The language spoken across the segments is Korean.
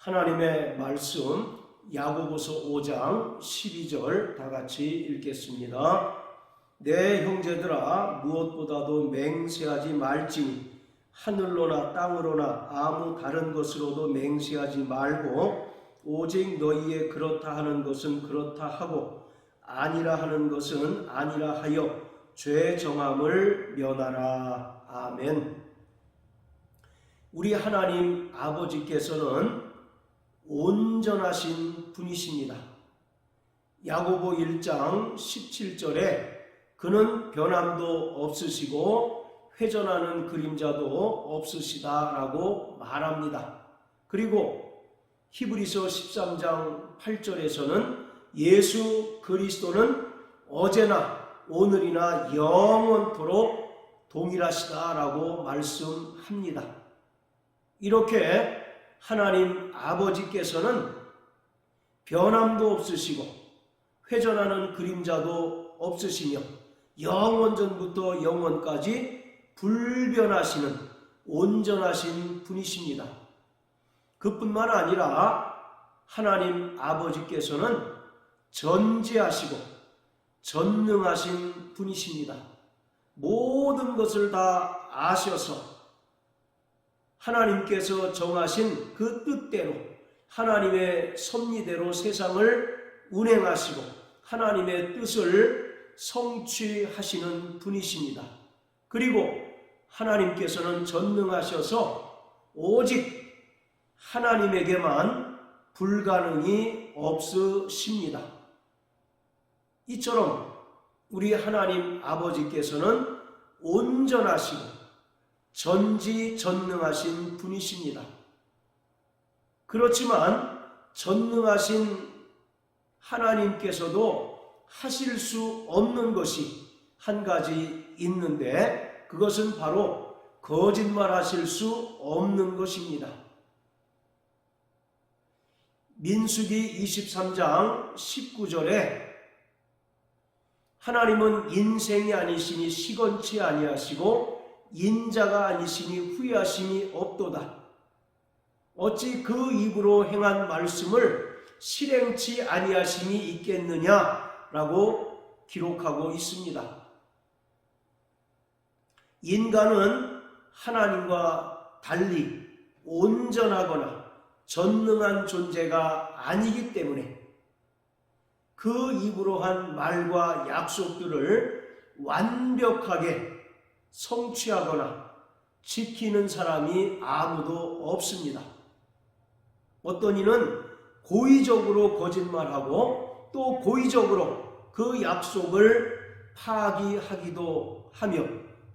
하나님의 말씀 야고보서 5장 12절 다 같이 읽겠습니다. 내 형제들아 무엇보다도 맹세하지 말지니 하늘로나 땅으로나 아무 다른 것으로도 맹세하지 말고 오직 너희의 그렇다 하는 것은 그렇다 하고 아니라 하는 것은 아니라 하여 죄 정함을 면하라. 아멘. 우리 하나님 아버지께서는 온전하신 분이십니다. 야고보 1장 17절에 그는 변함도 없으시고 회전하는 그림자도 없으시다라고 말합니다. 그리고 히브리서 13장 8절에서는 예수 그리스도는 어제나 오늘이나 영원토록 동일하시다라고 말씀합니다. 이렇게 하나님 아버지께서는 변함도 없으시고 회전하는 그림자도 없으시며 영원전부터 영원까지 불변하시는 온전하신 분이십니다. 그뿐만 아니라 하나님 아버지께서는 전지하시고 전능하신 분이십니다. 모든 것을 다 아셔서 하나님께서 정하신 그 뜻대로 하나님의 섭리대로 세상을 운행하시고 하나님의 뜻을 성취하시는 분이십니다. 그리고 하나님께서는 전능하셔서 오직 하나님에게만 불가능이 없으십니다. 이처럼 우리 하나님 아버지께서는 온전하시고 전지전능하신 분이십니다. 그렇지만 전능하신 하나님께서도 하실 수 없는 것이 한 가지 있는데 그것은 바로 거짓말 하실 수 없는 것입니다. 민수기 23장 19절에 하나님은 인생이 아니시니 시건치 아니하시고 인자가 아니시니 후회하심이 없도다. 어찌 그 입으로 행한 말씀을 실행치 아니하심이 있겠느냐라고 기록하고 있습니다. 인간은 하나님과 달리 온전하거나 전능한 존재가 아니기 때문에 그 입으로 한 말과 약속들을 완벽하게 성취하거나 지키는 사람이 아무도 없습니다. 어떤 이는 고의적으로 거짓말하고 또 고의적으로 그 약속을 파기하기도 하며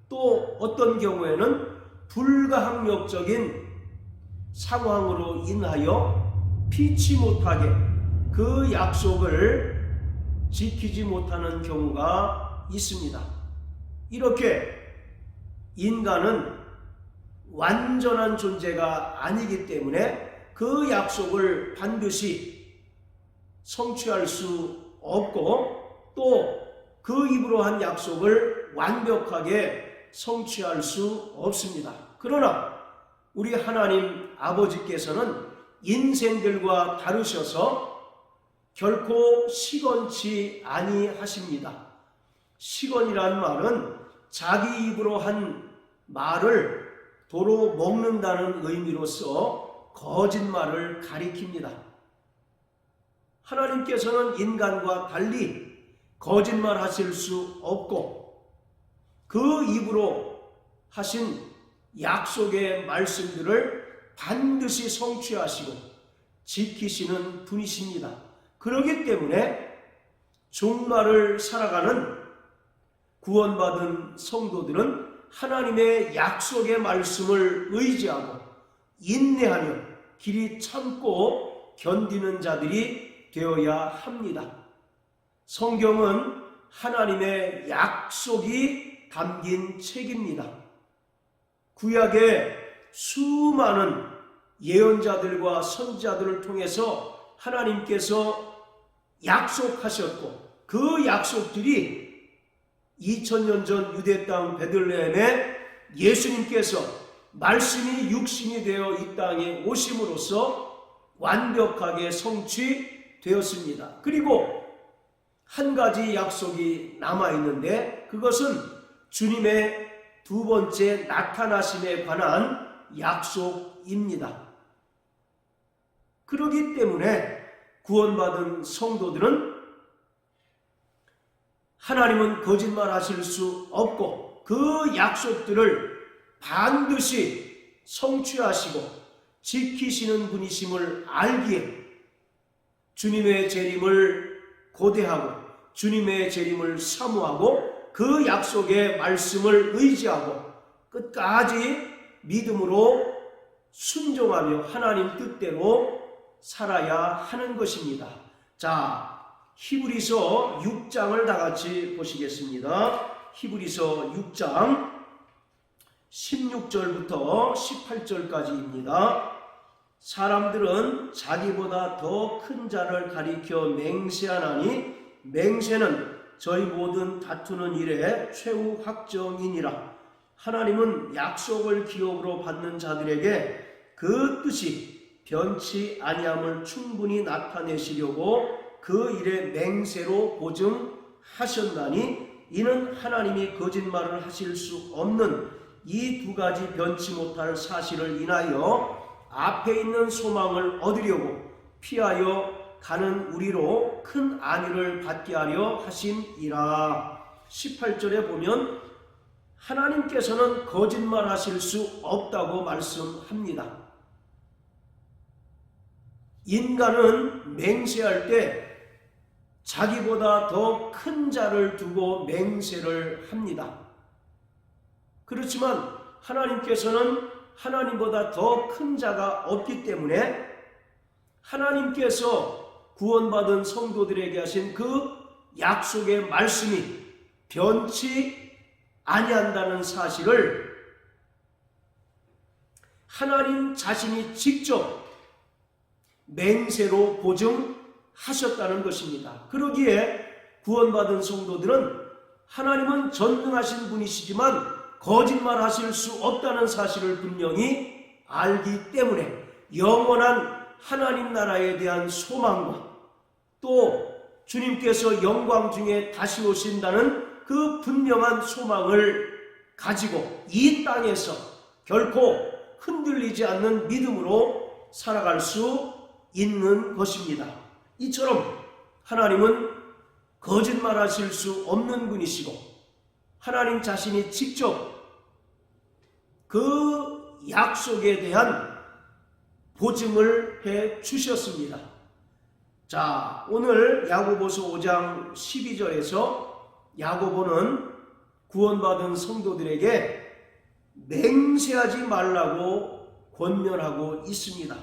또 어떤 경우에는 불가항력적인 상황으로 인하여 피치 못하게 그 약속을 지키지 못하는 경우가 있습니다. 이렇게 인간은 완전한 존재가 아니기 때문에 그 약속을 반드시 성취할 수 없고 또 그 입으로 한 약속을 완벽하게 성취할 수 없습니다. 그러나 우리 하나님 아버지께서는 인생들과 다르셔서 결코 시건치 아니하십니다. 시건이란 말은 자기 입으로 한 말을 도로 먹는다는 의미로서 거짓말을 가리킵니다. 하나님께서는 인간과 달리 거짓말 하실 수 없고 그 입으로 하신 약속의 말씀들을 반드시 성취하시고 지키시는 분이십니다. 그러기 때문에 종말을 살아가는 구원받은 성도들은 하나님의 약속의 말씀을 의지하고 인내하며 길이 참고 견디는 자들이 되어야 합니다. 성경은 하나님의 약속이 담긴 책입니다. 구약의 수많은 예언자들과 선지자들을 통해서 하나님께서 약속하셨고 그 약속들이 2000년 전 유대 땅 베들레헴에 예수님께서 말씀이 육신이 되어 이 땅에 오심으로써 완벽하게 성취되었습니다. 그리고 한 가지 약속이 남아 있는데 그것은 주님의 두 번째 나타나심에 관한 약속입니다. 그러기 때문에 구원받은 성도들은 하나님은 거짓말 하실 수 없고 그 약속들을 반드시 성취하시고 지키시는 분이심을 알기에 주님의 재림을 고대하고 주님의 재림을 사모하고 그 약속의 말씀을 의지하고 끝까지 믿음으로 순종하며 하나님 뜻대로 살아야 하는 것입니다. 자, 히브리서 6장을 다 같이 보시겠습니다. 히브리서 6장 16절부터 18절까지입니다. 사람들은 자기보다 더 큰 자를 가리켜 맹세하나니 맹세는 저희 모든 다투는 일에 최후 확정이니라. 하나님은 약속을 기업으로 받는 자들에게 그 뜻이 변치 아니함을 충분히 나타내시려고 그 일에 맹세로 보증하셨나니 이는 하나님이 거짓말을 하실 수 없는 이 두 가지 변치 못할 사실을 인하여 앞에 있는 소망을 얻으려고 피하여 가는 우리로 큰 안위를 받게 하려 하심이라. 18절에 보면 하나님께서는 거짓말 하실 수 없다고 말씀합니다. 인간은 맹세할 때 자기보다 더 큰 자를 두고 맹세를 합니다. 그렇지만 하나님께서는 하나님보다 더 큰 자가 없기 때문에 하나님께서 구원받은 성도들에게 하신 그 약속의 말씀이 변치 아니한다는 사실을 하나님 자신이 직접 맹세로 보증 하셨다는 것입니다. 그러기에 구원받은 성도들은 하나님은 전능하신 분이시지만 거짓말 하실 수 없다는 사실을 분명히 알기 때문에 영원한 하나님 나라에 대한 소망과 또 주님께서 영광 중에 다시 오신다는 그 분명한 소망을 가지고 이 땅에서 결코 흔들리지 않는 믿음으로 살아갈 수 있는 것입니다. 이처럼 하나님은 거짓말 하실 수 없는 분이시고 하나님 자신이 직접 그 약속에 대한 보증을 해 주셨습니다. 자, 오늘 야고보서 5장 12절에서 야고보는 구원받은 성도들에게 맹세하지 말라고 권면하고 있습니다.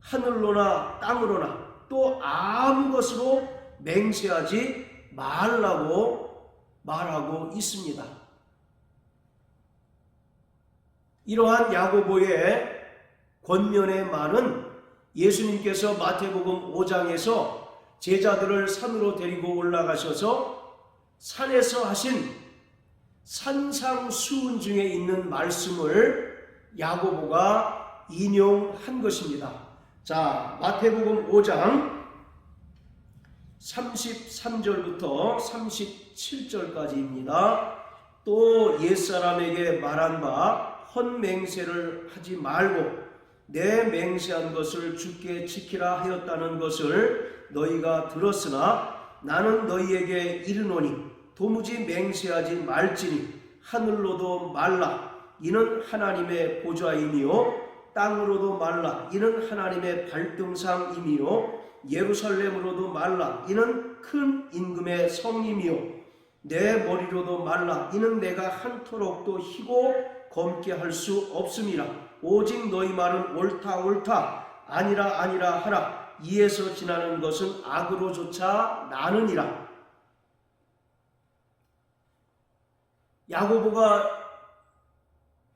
하늘로나 땅으로나 또 아무 것으로 맹세하지 말라고 말하고 있습니다. 이러한 야고보의 권면의 말은 예수님께서 마태복음 5장에서 제자들을 산으로 데리고 올라가셔서 산에서 하신 산상수훈 중에 있는 말씀을 야고보가 인용한 것입니다. 자, 마태복음 5장 33절부터 37절까지입니다. 또 옛사람에게 말한 바 헌맹세를 하지 말고 내 맹세한 것을 주께 지키라 하였다는 것을 너희가 들었으나 나는 너희에게 이르노니 도무지 맹세하지 말지니 하늘로도 말라 이는 하나님의 보좌이니요 땅으로도 말라. 이는 하나님의 발등상이니요. 예루살렘으로도 말라. 이는 큰 임금의 성임이요. 내 머리로도 말라. 이는 내가 한토록도 희고 검게 할 수 없음이라. 오직 너희 말은 옳다 옳다. 아니라 아니라 하라. 이에서 지나는 것은 악으로조차 나느니라. 야고보가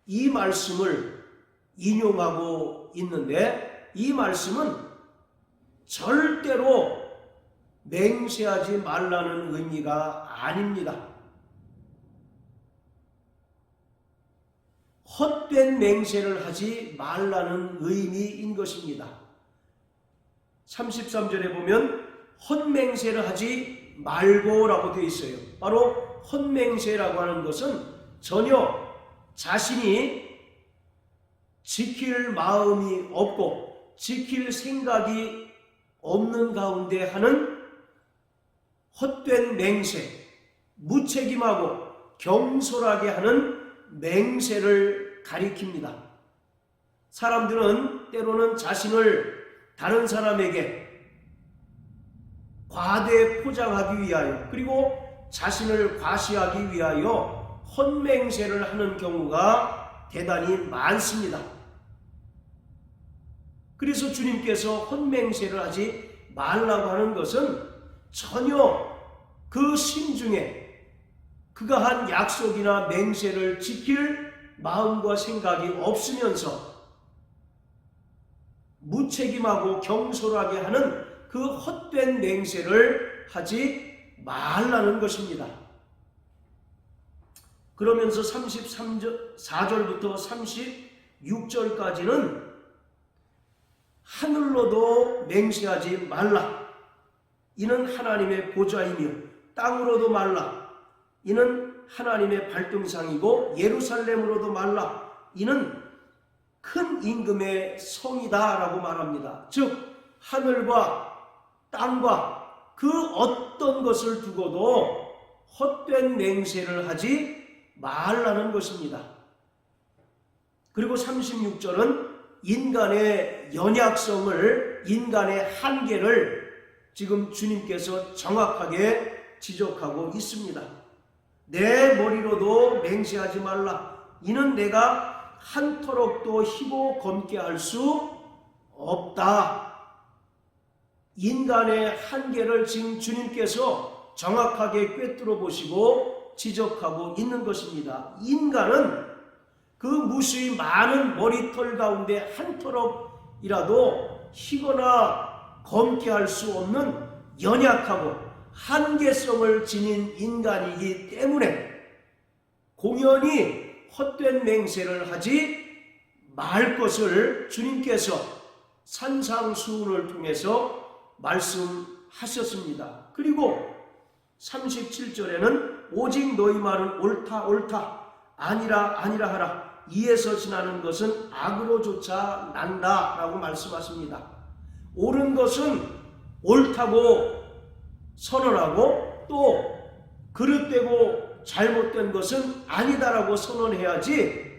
이 말씀을 인용하고 있는데 이 말씀은 절대로 맹세하지 말라는 의미가 아닙니다. 헛된 맹세를 하지 말라는 의미인 것입니다. 33절에 보면 헛맹세를 하지 말고라고 되어 있어요. 바로 헛맹세라고 하는 것은 전혀 자신이 지킬 마음이 없고 지킬 생각이 없는 가운데 하는 헛된 맹세, 무책임하고 경솔하게 하는 맹세를 가리킵니다. 사람들은 때로는 자신을 다른 사람에게 과대 포장하기 위하여 그리고 자신을 과시하기 위하여 헛맹세를 하는 경우가 대단히 많습니다. 그래서 주님께서 헛맹세를 하지 말라고 하는 것은 전혀 그 심중에 그가 한 약속이나 맹세를 지킬 마음과 생각이 없으면서 무책임하고 경솔하게 하는 그 헛된 맹세를 하지 말라는 것입니다. 그러면서 33절, 4절부터 36절까지는 하늘로도 맹세하지 말라. 이는 하나님의 보좌이며 땅으로도 말라. 이는 하나님의 발등상이고 예루살렘으로도 말라. 이는 큰 임금의 성이다라고 말합니다. 즉 하늘과 땅과 그 어떤 것을 두고도 헛된 맹세를 하지 말라는 것입니다. 그리고 36절은 인간의 연약성을 인간의 한계를 지금 주님께서 정확하게 지적하고 있습니다. 내 머리로도 맹세하지 말라. 이는 내가 한터럭도 희고 검게 할 수 없다. 인간의 한계를 지금 주님께서 정확하게 꿰뚫어 보시고 지적하고 있는 것입니다. 인간은 그 무수히 많은 머리털 가운데 한 털럭이라도 희거나 검게 할 수 없는 연약하고 한계성을 지닌 인간이기 때문에 공연히 헛된 맹세를 하지 말 것을 주님께서 산상수훈을 통해서 말씀하셨습니다. 그리고 37절에는 오직 너희 말은 옳다 옳다 아니라 아니라 하라 이에서 지나는 것은 악으로조차 난다라고 말씀하십니다. 옳은 것은 옳다고 선언하고 또 그릇되고 잘못된 것은 아니다라고 선언해야지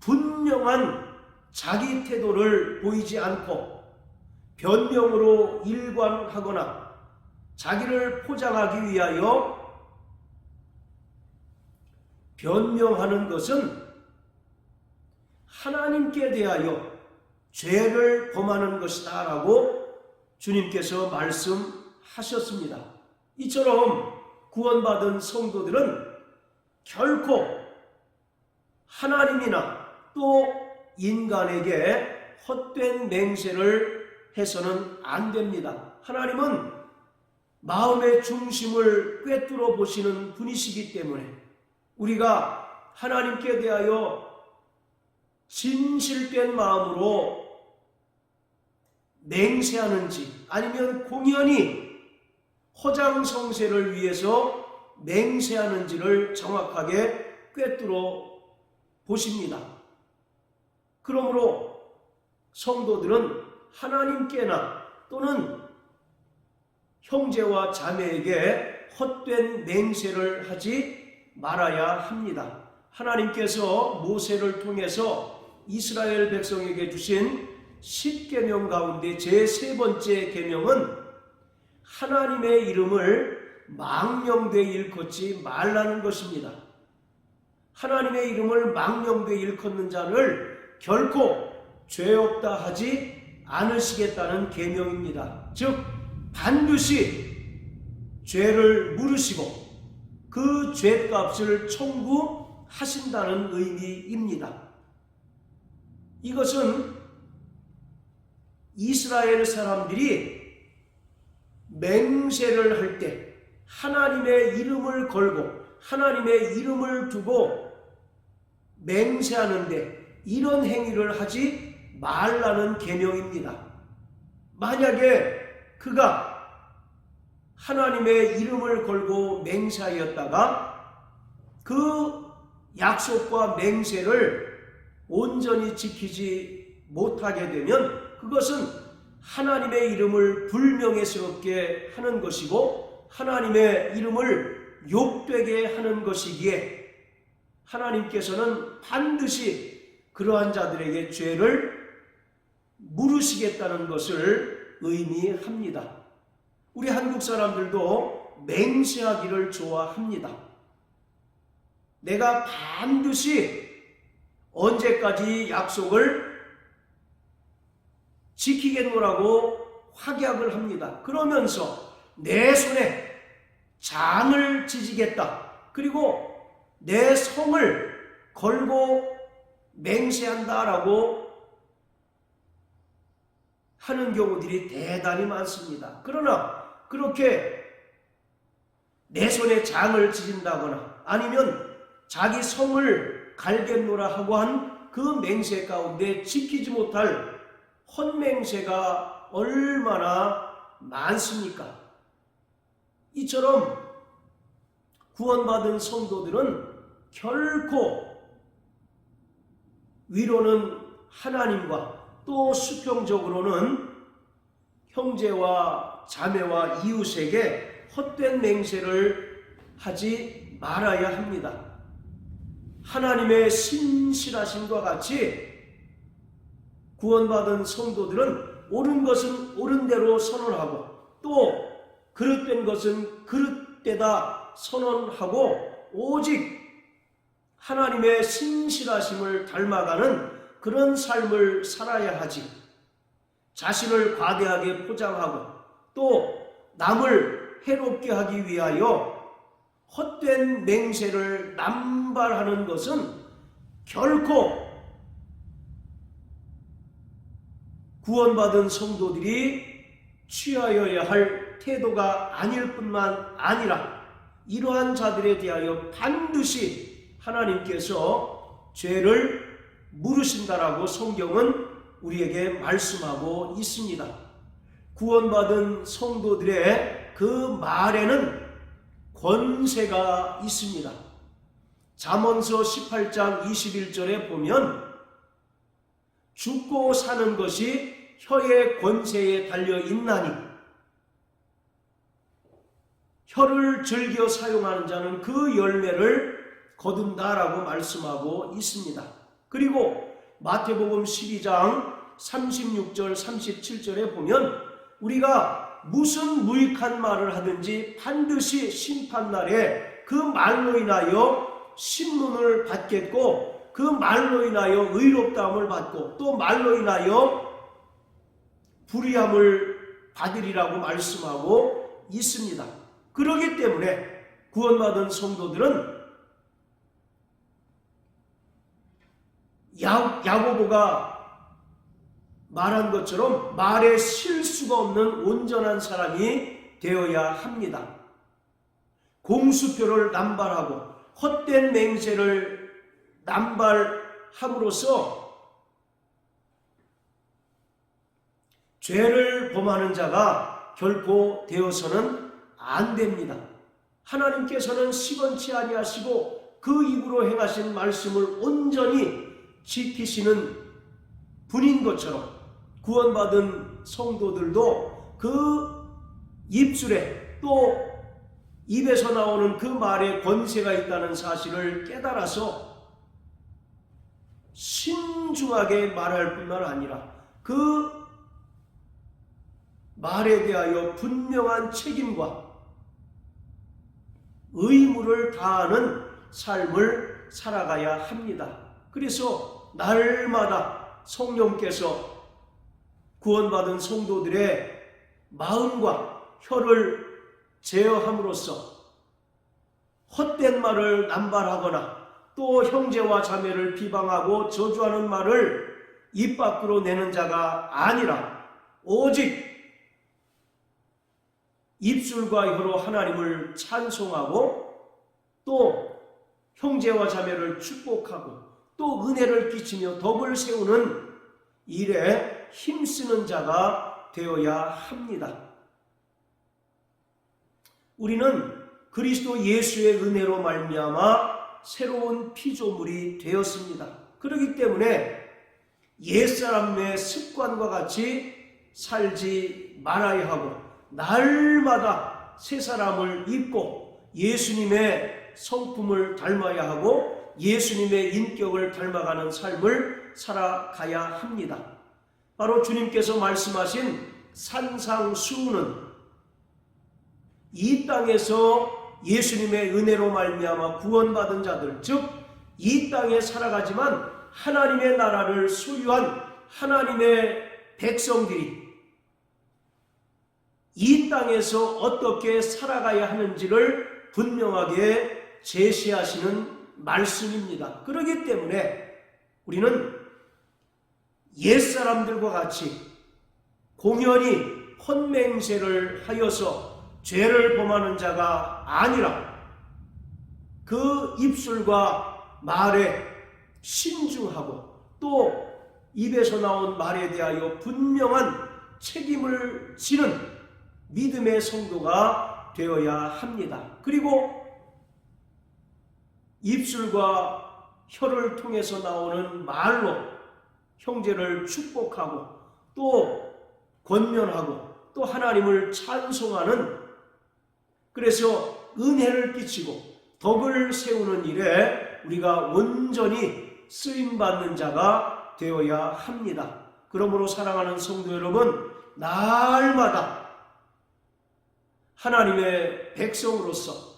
분명한 자기 태도를 보이지 않고 변명으로 일관하거나 자기를 포장하기 위하여 변명하는 것은 하나님께 대하여 죄를 범하는 것이다 라고 주님께서 말씀하셨습니다. 이처럼 구원받은 성도들은 결코 하나님이나 또 인간에게 헛된 맹세를 해서는 안 됩니다. 하나님은 마음의 중심을 꿰뚫어 보시는 분이시기 때문에 우리가 하나님께 대하여 진실된 마음으로 맹세하는지 아니면 공연히 허장성세를 위해서 맹세하는지를 정확하게 꿰뚫어 보십니다. 그러므로 성도들은 하나님께나 또는 형제와 자매에게 헛된 맹세를 하지 말아야 합니다. 하나님께서 모세를 통해서 이스라엘 백성에게 주신 10계명 가운데 제 세 번째 계명은 하나님의 이름을 망령되 일컫지 말라는 것입니다. 하나님의 이름을 망령되 일컫는 자를 결코 죄 없다 하지 않으시겠다는 계명입니다. 즉 반드시 죄를 물으시고 그 죄값을 청구하신다는 의미입니다. 이것은 이스라엘 사람들이 맹세를 할 때 하나님의 이름을 걸고 하나님의 이름을 두고 맹세하는데 이런 행위를 하지 말라는 개념입니다. 만약에 그가 하나님의 이름을 걸고 맹세하였다가 그 약속과 맹세를 온전히 지키지 못하게 되면 그것은 하나님의 이름을 불명예스럽게 하는 것이고 하나님의 이름을 욕되게 하는 것이기에 하나님께서는 반드시 그러한 자들에게 죄를 물으시겠다는 것을 의미합니다. 우리 한국 사람들도 맹세하기를 좋아합니다. 내가 반드시 언제까지 약속을 지키겠노라고 확약을 합니다. 그러면서 내 손에 장을 지지겠다. 그리고 내 성을 걸고 맹세한다라고 하는 경우들이 대단히 많습니다. 그러나 그렇게 내 손에 장을 지진다거나 아니면 자기 성을 갈겠노라 하고 한 그 맹세 가운데 지키지 못할 헛맹세가 얼마나 많습니까? 이처럼 구원받은 성도들은 결코 위로는 하나님과 또 수평적으로는 형제와 자매와 이웃에게 헛된 맹세를 하지 말아야 합니다. 하나님의 신실하심과 같이 구원받은 성도들은 옳은 것은 옳은 대로 선언하고 또 그릇된 것은 그릇되다 선언하고 오직 하나님의 신실하심을 닮아가는 그런 삶을 살아야 하지. 자신을 과대하게 포장하고 또 남을 해롭게 하기 위하여 헛된 맹세를 남발하는 것은 결코 구원받은 성도들이 취하여야 할 태도가 아닐 뿐만 아니라 이러한 자들에 대하여 반드시 하나님께서 죄를 물으신다라고 성경은 우리에게 말씀하고 있습니다. 구원받은 성도들의 그 말에는 권세가 있습니다. 잠언서 18장 21절에 보면 죽고 사는 것이 혀의 권세에 달려 있나니 혀를 즐겨 사용하는 자는 그 열매를 거둔다라고 말씀하고 있습니다. 그리고 마태복음 12장 36절 37절에 보면 우리가 무슨 무익한 말을 하든지 반드시 심판날에 그 말로 인하여 신문을 받겠고 그 말로 인하여 의롭다함을 받고 또 말로 인하여 불의함을 받으리라고 말씀하고 있습니다. 그러기 때문에 구원받은 성도들은 야, 야고보가 말한 것처럼 말에 실수가 없는 온전한 사람이 되어야 합니다. 공수표를 남발하고 헛된 맹세를 남발함으로써 죄를 범하는 자가 결코 되어서는 안 됩니다. 하나님께서는 시건치 아니하시고 그 입으로 행하신 말씀을 온전히 지키시는 분인 것처럼 구원받은 성도들도 그 입술에 또 입에서 나오는 그 말에 권세가 있다는 사실을 깨달아서 신중하게 말할 뿐만 아니라 그 말에 대하여 분명한 책임과 의무를 다하는 삶을 살아가야 합니다. 그래서 날마다 성령께서 구원받은 성도들의 마음과 혀를 제어함으로써 헛된 말을 남발하거나 또 형제와 자매를 비방하고 저주하는 말을 입 밖으로 내는 자가 아니라 오직 입술과 혀로 하나님을 찬송하고 또 형제와 자매를 축복하고 또 은혜를 끼치며 덕을 세우는 일에 힘쓰는 자가 되어야 합니다. 우리는 그리스도 예수의 은혜로 말미암아 새로운 피조물이 되었습니다. 그렇기 때문에 옛사람의 습관과 같이 살지 말아야 하고 날마다 새 사람을 입고 예수님의 성품을 닮아야 하고 예수님의 인격을 닮아가는 삶을 살아가야 합니다. 바로 주님께서 말씀하신 산상수훈은 이 땅에서 예수님의 은혜로 말미암아 구원받은 자들 즉 이 땅에 살아가지만 하나님의 나라를 소유한 하나님의 백성들이 이 땅에서 어떻게 살아가야 하는지를 분명하게 제시하시는 말씀입니다. 그렇기 때문에 우리는 옛사람들과 같이 공연히 혼맹세를 하여서 죄를 범하는 자가 아니라 그 입술과 말에 신중하고 또 입에서 나온 말에 대하여 분명한 책임을 지는 믿음의 성도가 되어야 합니다. 그리고 입술과 혀를 통해서 나오는 말로 형제를 축복하고 또 권면하고 또 하나님을 찬송하는 그래서 은혜를 끼치고 덕을 세우는 일에 우리가 온전히 쓰임 받는 자가 되어야 합니다. 그러므로 사랑하는 성도 여러분, 날마다 하나님의 백성으로서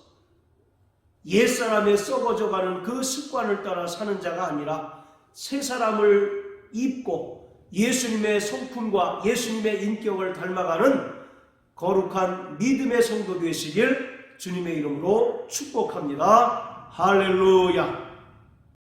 옛사람에 썩어져 가는 그 습관을 따라 사는 자가 아니라 새 사람을 입고 예수님의 성품과 예수님의 인격을 닮아가는 거룩한 믿음의 성도 되시길 주님의 이름으로 축복합니다. 할렐루야.